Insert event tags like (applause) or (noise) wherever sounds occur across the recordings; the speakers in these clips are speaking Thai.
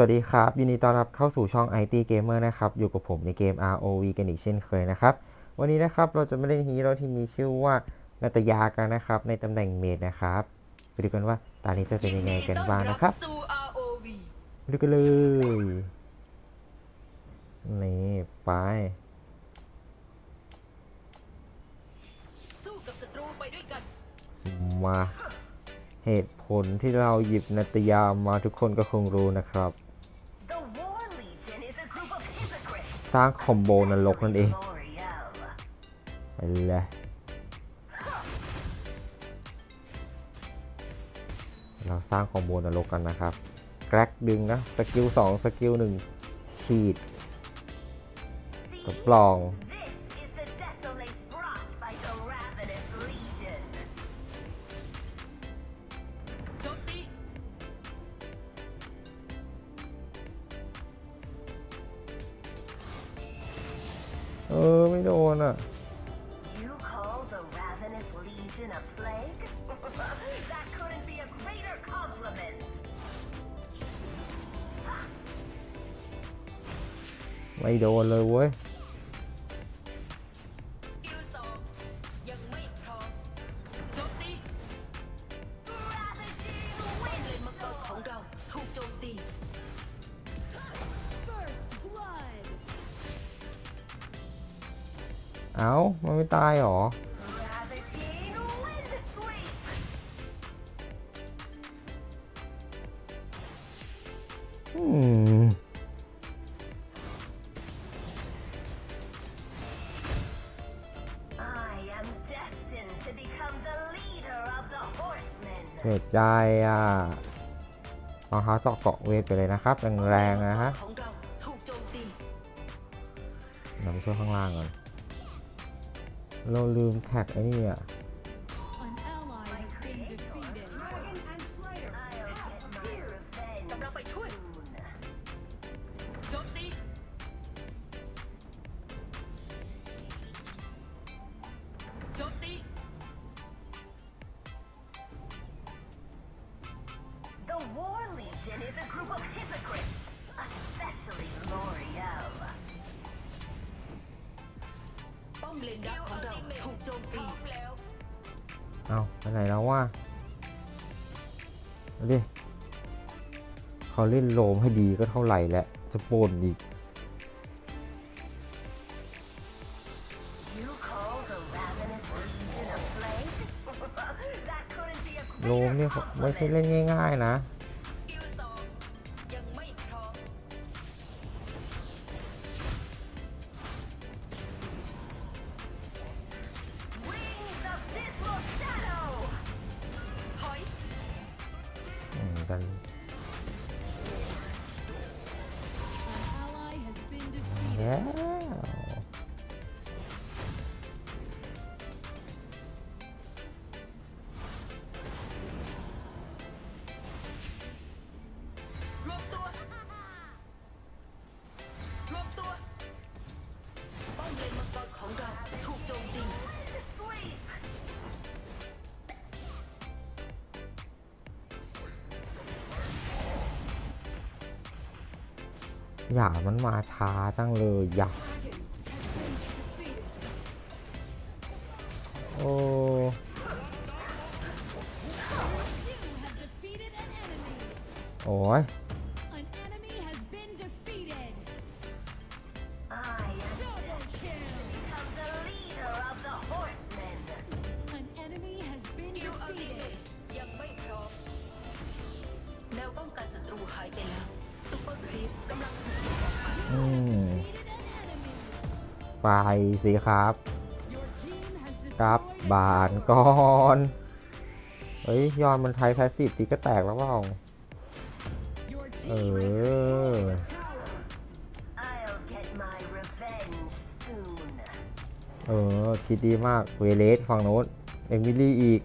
สวัสดีครับ ยินดีต้อนรับเข้าสู่ช่อง IT Gamer นะครับ อยู่กับผมในเกม ROV กันอีกเช่นเคยนะครับ วันนี้นะครับเราจะมาเล่นฮีโร่ที่มีชื่อว่านาตยากันนะครับ ในตำแหน่งเมดนะครับไปดูกันว่าตอนนี้จะเป็นยังไงกันบ้างนะครับสู่ ROV ไปดูกันเลย นี่ไปสู้กับศัตรูไปด้วยกันมาเหตุผลที่เราหยิบนาตยามาทุกคนก็คงรู้นะครับ สร้างคอมโบนรกนั่นเองไปเลยเราสร้างคอมโบนรกกันนะครับ แกรกดึงนะ สกิล 2 สกิล 1 ฉีดกับปลอง เออ ไม่โดนอ่ะ You call the Ravenous Legion a plague? (laughs) that couldn't be a greater compliment. ไม่โดนเลยเว้ย เอ้ามันไม่ตายหรอ Ravaging Windsweep. อืม I am destined to become the leader of the horsemen. เสียใจอะรองเท้าเจาะเกาะเวทไปเลยนะครับ แรงๆนะฮะของเราถูกโจมตีเดี๋ยวไปช่วยข้างล่างก่อน เราลืมแท็กไอ้นี่อะ ปช่วย soon. โจมตีโจมตี The War Legion is a group of hypocrites, especially L'Oreal. ป้อมเลนดักของเราถูกโจมตีแล้วเอ้าไปไหนแล้ววะเอาดิเขาเล่นโลมให้ดีก็เท่าไหร่แหละจะปนอีก You call the Ravenous Legion a plague? that couldn't be a โลม greater เนี่ยไม่ใช่เล่น compliment. ง่าย ๆ นะ อื อย่ามันมาช้าจังเลยอย่าโอ้ You have defeated an enemy. โอ้ย An enemy has been defeated. I am Double destined kill. to become the leader of the horsemen. An enemy has ส been กิลอัลติเม defeated. ทยังไม่พร้อมแนวป้องกันศัตรูหายไปแล้วซุปเป อร์ครีปกำลังถูกส่งออกไปอืมไปสิครับ Your team has กลับบานก่อนเฮ้ยยอนมันไทยแพสซีฟทีก็แตกแล้วเปล่า Your team has Ừ. destroyed a tower. I'll get my revenge soon. เออ คิดดีมาก เวเลสฝั่งโน้น เอมิลี่อีก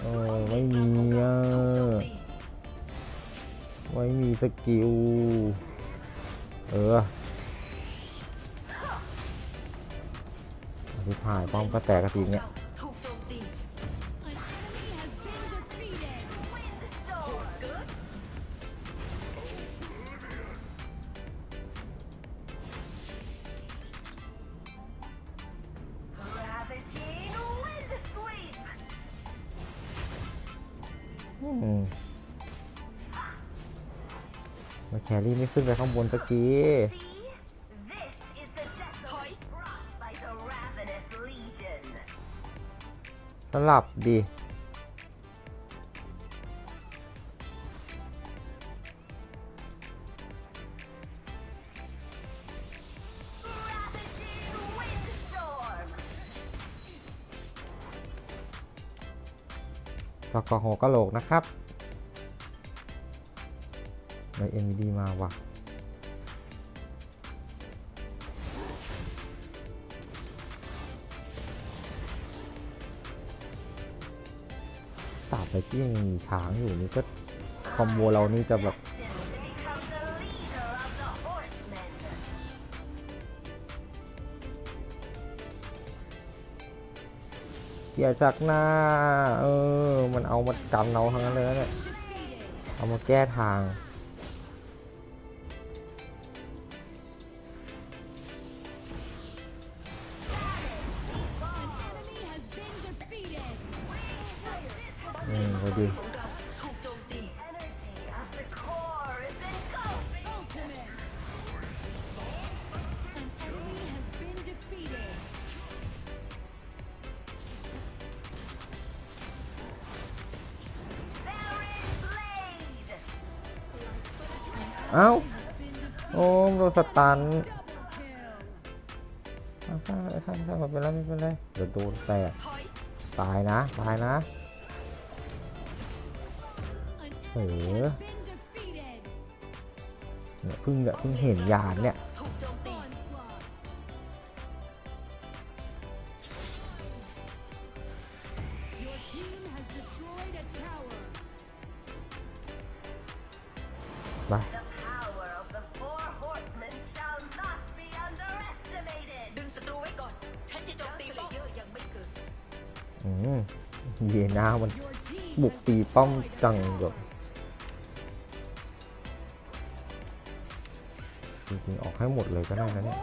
โอ้ไม่มีอะไม่มีสกิล เออสิผ่ายป้อมก็แตกกระตีเงี้ย มมาแครี่ไม่ขึ้นไปข้างบนสักที See? This is the desolate brought by the ravenous legion. สลับดิ ตอกอหัวกะโหลกนะครับไม่เอ็นดีมาว่ะตราบใดที่ยังมีช้างอยู่นี่ก็คอมโบเรานี่จะแบบ เกียร์จักหน้า เออ มันเอามากันเราทั้งนั้นเลยนะเนี่ย เอามาแก้ทาง เอ้า โอ้มโดนสตัน Double kill. เอาสร้างเลยสร้างสร้างไม่เป็นไรไม่เป็นไรเดี๋ยวโดนแตกตายนะ ตายนะ An enemy Ủa? has been defeated. เนี่ยเพิ่งเนี่ยเพิ่งเห็นยานเนี่ยถูก เยนามัน Your team บุก has ตีป้อม destroyed a จัง tower. แบบจริงๆออกให้หมดเลยก็ The ได้นะเนี่ย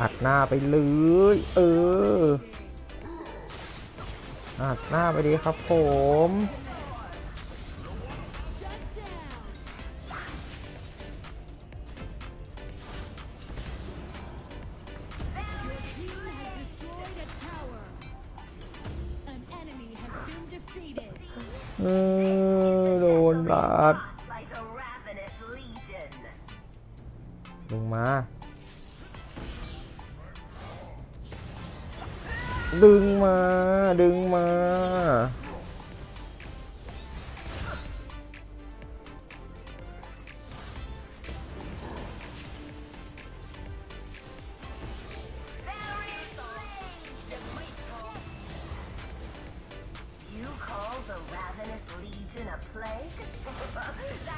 อัดหน้าไปเลย เออ อัดหน้าไปดีครับผม Shut down. Your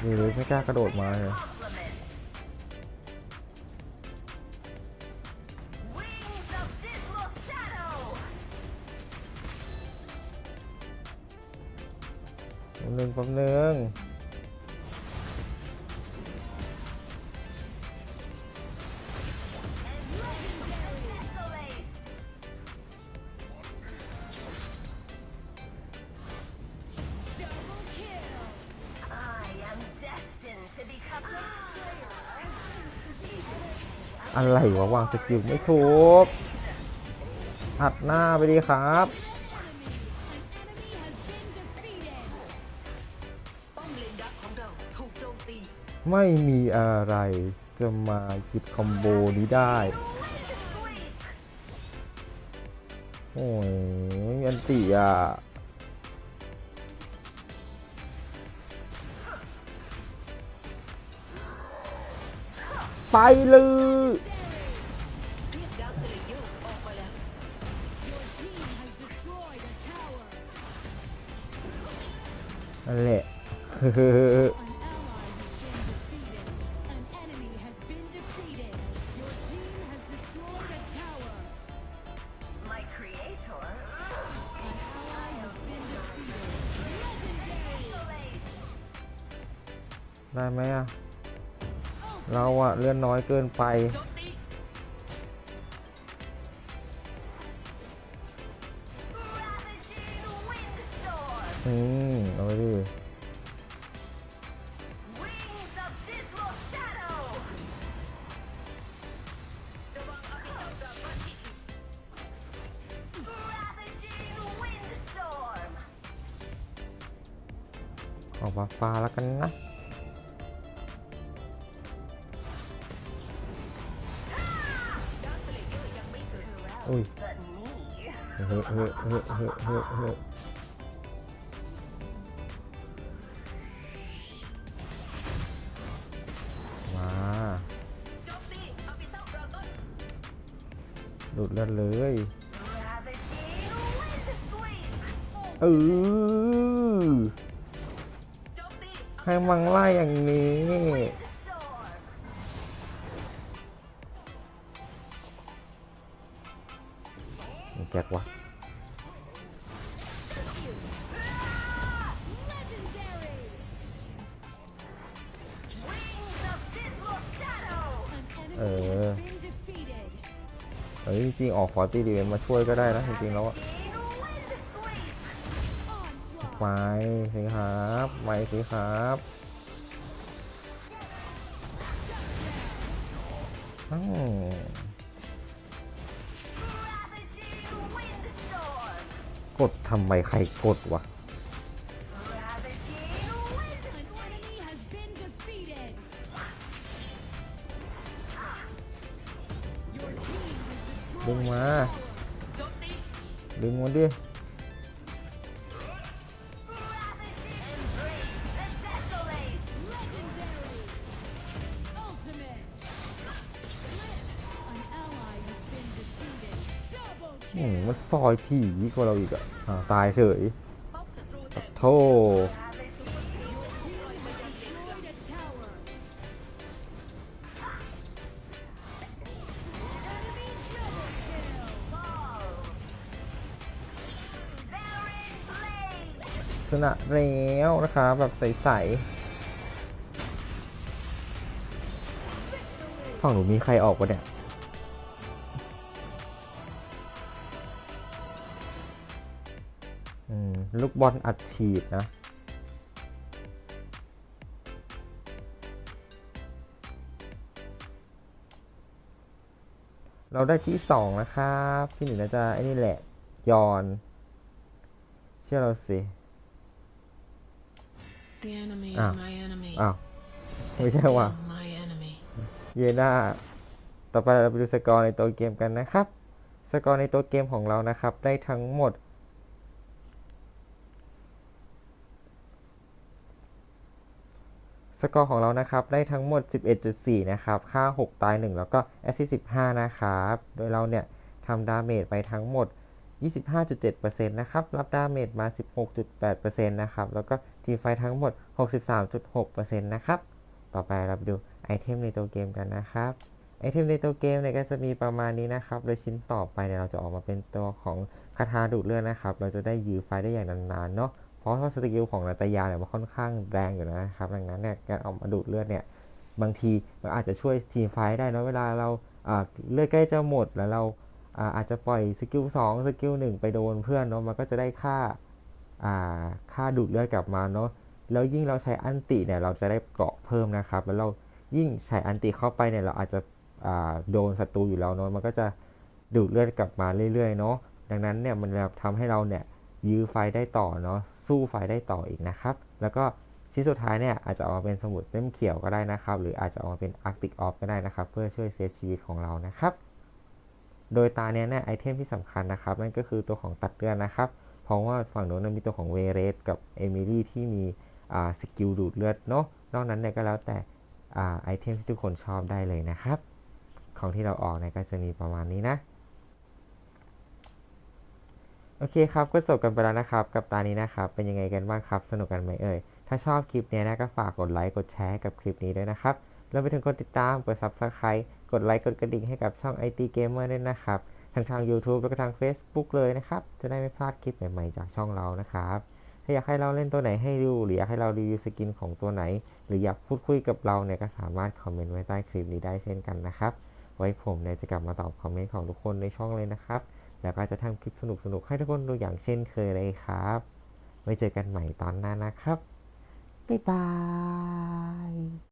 That นี่เลยไม่กล้ากระโดดมาเลย อะไรวะวางสกิลไม่ถูกหัดหน้าไปดีครับ ไม่มีอะไรจะมาหยิบคอมโบนี้ได้ โอ้ยไม่มีอันตีอะ ไปเลยนั่นละได้ไหมอะ เราอะเลื่อนน้อยเกินไป อืมเอาไปดิออก Ravaging windstorm. ออกมาฟ้าแล้วกันนะ เฮ้ยเฮ้ยเฮ้ยเฮ้ยเฮ้ยเฮ้ยมาโจมตีอภิเษกดราก้อนดูดเลือดเลยเออให้มังไล่อย่างนี้แจ็ควะ เออเฮ้ยจริงๆออกขอตีดีเวนมาช่วยก็ได้นะจริงๆแล้วอะไม่สิครับไม่สิครับกดทำไมใครกดวะ ดึงมา ดึงมันดิ มันซอยถี่กว่าเราอีกอะอะ ตายเฉยโธ่ นะแล้วนะคะ แบบใสๆฝั่งหนูมีใครออกปะเนี่ยอืมลูกบอลอัดฉีดนะเราได้ที่สองนะครับ ที่หนึ่งน่าจะไอ้นี่แหละ ยอน เชื่อเราสิ The enemy Ah. is my enemy. อ้าว ไม่ Is ใช่ว่ะ still my enemy. เยน่าต่อไปเราไปดูสกอร์ในตัวเกมกันนะครับ สกอร์ในตัวเกมของเรานะครับ ได้ทั้งหมด สกอร์ของเรานะครับ ได้ทั้งหมด 11.4 นะครับ ค่า 6 ตาย 1 แล้วก็แอสซิสต์15 นะครับ โดยเราเนี่ยทำดาเมจไปทั้งหมด 25.7%นะครับ รับดาเมจมา 16.8%นะครับ แล้วก็ทีไฟทั้งหมด 63.6%นะครับ ต่อไปเราไปดูไอเทมในตัวเกมกันนะครับ ไอเทมในตัวเกมเนี่ยก็จะมีประมาณนี้นะครับ โดยชิ้นต่อไปเนี่ยเราจะออกมาเป็นตัวของคาถาดูดเลือดนะครับ เราจะได้ยื้อไฟได้อย่างนานๆเนาะ เพราะว่าสกิลของนาตายาเนี่ยมันค่อนข้างแรงอยู่นะครับ ดังนั้นเนี่ยการออกมาดูดเลือดเนี่ย บางทีมันอาจจะช่วยทีมไฟได้นะเวลาเราเลือดใกล้จะหมดแล้วเรา อาจจะปล่อยสกิล2สกิล1ไปโดนเพื่อนเนาะมันก็จะได้ค่าอ่าค่าดูดเลือดกลับมาเนาะแล้วยิ่งเราใช้อันติเนี่ยเราจะได้เกราะเพิ่มนะครับ แล้วเรายิ่งใช้อันติเข้าไปเนี่ยเราอาจจะอ่าโดนศัตรูอยู่แล้วเนาะมันก็จะดูดเลือดกลับมาเรื่อยๆเนาะดังนั้นเนี่ยมันทำให้เราเนี่ยยื้อไฟได้ต่อเนาะสู้ไฟได้ต่ออีกนะครับ แล้วก็ชิ้นสุดท้ายเนี่ยอาจจะออกมาเป็นสมุดเล่มเขียวก็ได้นะครับ หรืออาจจะออกมาเป็นอาร์ติกออฟก็ได้นะครับ เพื่อช่วยเซฟชีวิตของเรานะครับ โดยตาเนี้ยเนี่ยไอเทมที่สำคัญนะครับนั่นก็คือตัวของตัดเลือดนะครับ เพราะว่าฝั่งโน้นนะมีตัวของเวเรสกับเอมิลี่ที่มีอ่าสกิลดูดเลือดเนาะนอกนั้นเนี่ยก็แล้วแต่อ่าไอเทมที่ทุกคนชอบได้เลยนะครับ ของที่เราออกเนี่ยก็จะมีประมาณนี้นะโอเคครับ ก็จบกันไปแล้วนะครับ กับตานี้นะครับ เป็นยังไงกันบ้างครับ สนุกกันไหมเอ่ย ถ้าชอบคลิปเนี้ยนะก็ฝากกดไลค์ กดแชร์กับคลิปนี้ด้วยนะครับ แล้วไปถึงกดติดตาม กด Subscribe กดไลค์ กดกระดิ่งให้กับช่อง IT Gamer ด้วยนะครับ ทั้งทาง YouTube แล้วก็ทาง Facebook เลยนะครับ จะได้ไม่พลาดคลิปใหม่ๆ จากช่องเรานะครับ ถ้าอยากให้เราเล่นตัวไหนให้ดู หรืออยากให้เรารีวิวสกินของตัวไหน หรืออยากพูดคุยกับเราเนี่ยก็สามารถคอมเมนต์ไว้ใต้คลิปนี้ได้เช่นกันนะครับ ไว้ผมเนี่ยจะกลับมาตอบคอมเมนต์ของทุกคนในช่องเลยนะครับ แล้วก็จะทำคลิปสนุกๆให้ทุกคนดูอย่างเช่นเคยเลยครับ ไว้เจอกันใหม่ตอนหน้านะครับบ๊ายบาย